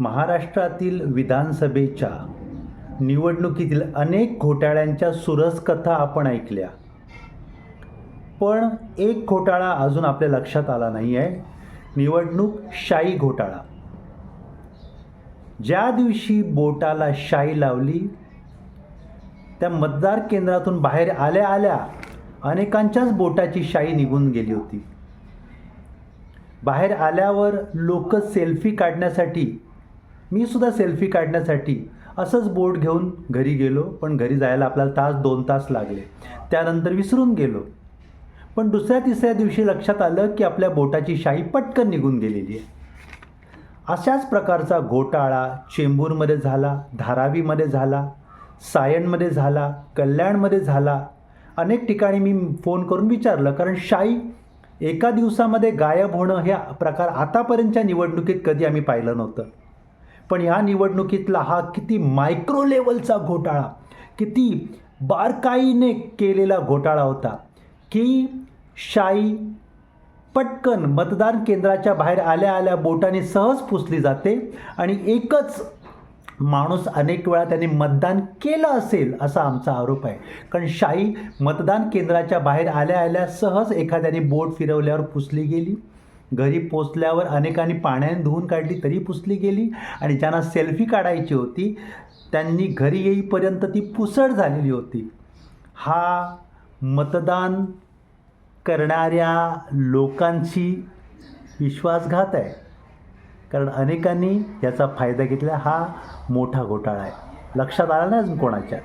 महाराष्ट्रातील विधानसभेच्या निवडणुकीतील अनेक घोटाळ्यांच्या सुरस कथा आपण ऐकल्या. पण एक घोटाळा अजून आपल्या लक्षात आला नाही आहे निवडणूक शाई घोटाळा. ज्या दिवशी बोटाला शाई लावली त्या मतदार केंद्रातून बाहेर आल्या आल्या अनेकांच्याच बोटाची शाई निघून गेली होती. बाहेर आल्यावर लोक सेल्फी काढण्यासाठी मी सुद्धा सेल्फी काढण्यासाठी असंच बोट घेऊन घरी गेलो पण घरी जायला आपल्याला तास दोन तास लागले. त्यानंतर विसरून गेलो. पण दुसऱ्या तिसऱ्या दिवशी लक्षात आलं की आपल्या बोटाची शाई पटकन निघून गेलेली आहे. अशाच प्रकारचा घोटाळा चेंबूरमध्ये झाला धारावीमध्ये झाला सायनमध्ये झाला कल्याणमध्ये झाला. अनेक ठिकाणी मी फोन करून विचारलं कारण शाई एका दिवसामध्ये गायब होणं हे प्रकार आतापर्यंतच्या निवडणुकीत कधी आम्ही पाहिलं नव्हतं. पण या निवडणुकीतला हा किती मायक्रो लेवलचा घोटाळा किती बारकाईने केलेला घोटाळा होता की शाई पटकन मतदान केंद्राच्या बाहेर आल्या आल्या बोटाने सहज पुसली जाते आणि एकच माणूस अनेक वेळा त्याने मतदान केलं असेल असा आमचा आरोप आहे. कारण शाई मतदान केंद्राच्या बाहेर आल्या आल्या सहज एखाद्याने बोट फिरवल्यावर पुसली गेली. घरी पोचल्यावर अनेकांनी पाण्याने धुवून काढली तरी पुसली गेली. आणि ज्यांना सेल्फी काढायची होती त्यांनी घरी येईपर्यंत ती पुसट झालेली होती. हा मतदान करणाऱ्या लोकांची विश्वासघात आहे. कारण अनेकांनी याचा फायदा घेतला. हा मोठा घोटाळा आहे. लक्षात आला नाही अजून कोणाच्या?